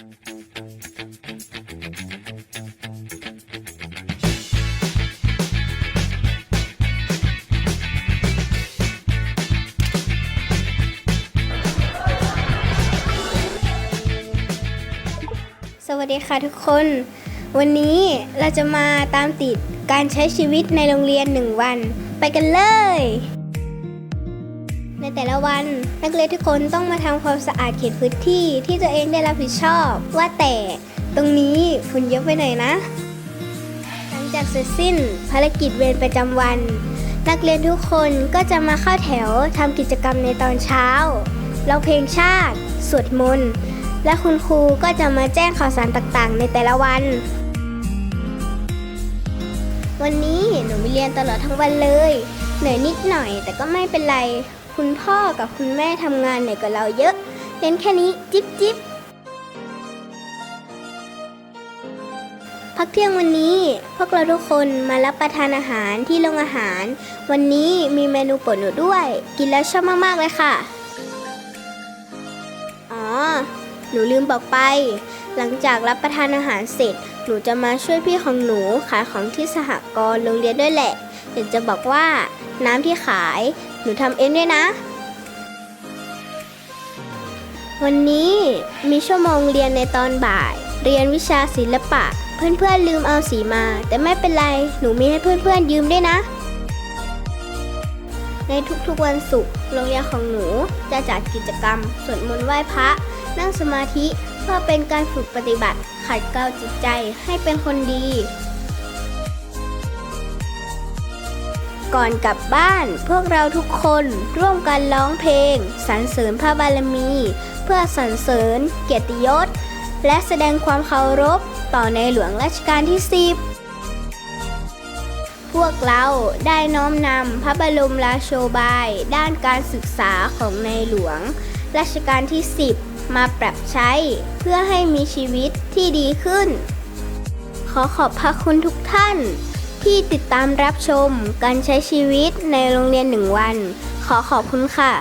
สวัสดีค่ะทุกคน วันนี้เราจะมาตามติดการใช้ชีวิตในโรงเรียนหนึ่งวัน ไปกันเลย ในแต่ละวัน นักเรียนทุกคนต้องมาทำความสะอาดเขตพื้นที่ที่ตัวเองได้รับผิดชอบ ว่าแต่ตรงนี้ฝุ่นเยอะไปหน่อยนะ หลังจากเสร็จสิ้นภารกิจเวรประจำวัน นักเรียนทุกคนก็จะมาเข้าแถวทำกิจกรรมในตอนเช้าร้องเพลงชาติ สวดมนต์ และคุณครูก็จะมาแจ้งข่าวสารต่างๆ ในแต่ละวัน วันนี้หนูมีเรียนตลอดทั้งวันเลย เหนื่อยนิดหน่อยแต่ก็ไม่เป็นไร คุณพ่อกับคุณแม่ทำงานเหนื่อยกว่าเราเยอะเรียนแค่นี้จิ๊บจิ๊บพักเที่ยงวันนี้พวกเราทุกคนมารับประทานอาหารที่โรงอาหาร วันนี้มีเมนูโปรดหนูด้วย กินแล้วชอบมาก ๆ เลยค่ะ อ๋อ หนูลืมบอกไป หลังจากรับประทานอาหารเสร็จ หนูจะมาช่วยพี่ของหนูขายของที่สหกรณ์โรงเรียนด้วยแหละอยากจะบอกว่าน้ำที่ขาย หนูทำเองด้วยนะ วันนี้มีชั่วโมงเรียนในตอนบ่าย เรียนวิชาศิลปะ เพื่อนๆลืมเอาสีมา แต่ไม่เป็นไร หนูมีให้เพื่อนๆยืมด้วยนะ ในทุกๆวันศุกร์โรงเรียนของหนูจะจัดกิจกรรมสวดมนต์ไหว้พระ นั่งสมาธิเพื่อเป็นการฝึกปฏิบัติขัดเกลาจิตใจให้เป็นคนดี ก่อนกลับบ้าน พวกเราทุกคนร่วมกันร้องเพลงสรรเสริญพระบารมี เพื่อสรรเสริญ เกียรติยศ และแสดงความเคารพต่อในหลวงรัชกาลที่ 10 พวกเราได้น้อมนำพระบรมราโชบาย ด้านการศึกษาของในหลวง รัชกาลที่ 10 มาปรับใช้เพื่อให้มีชีวิตที่ดีขึ้น ขอขอบพระคุณทุกท่าน ที่ติดตามรับชมการใช้ชีวิตในโรงเรียนหนึ่งวัน ขอขอบคุณค่ะ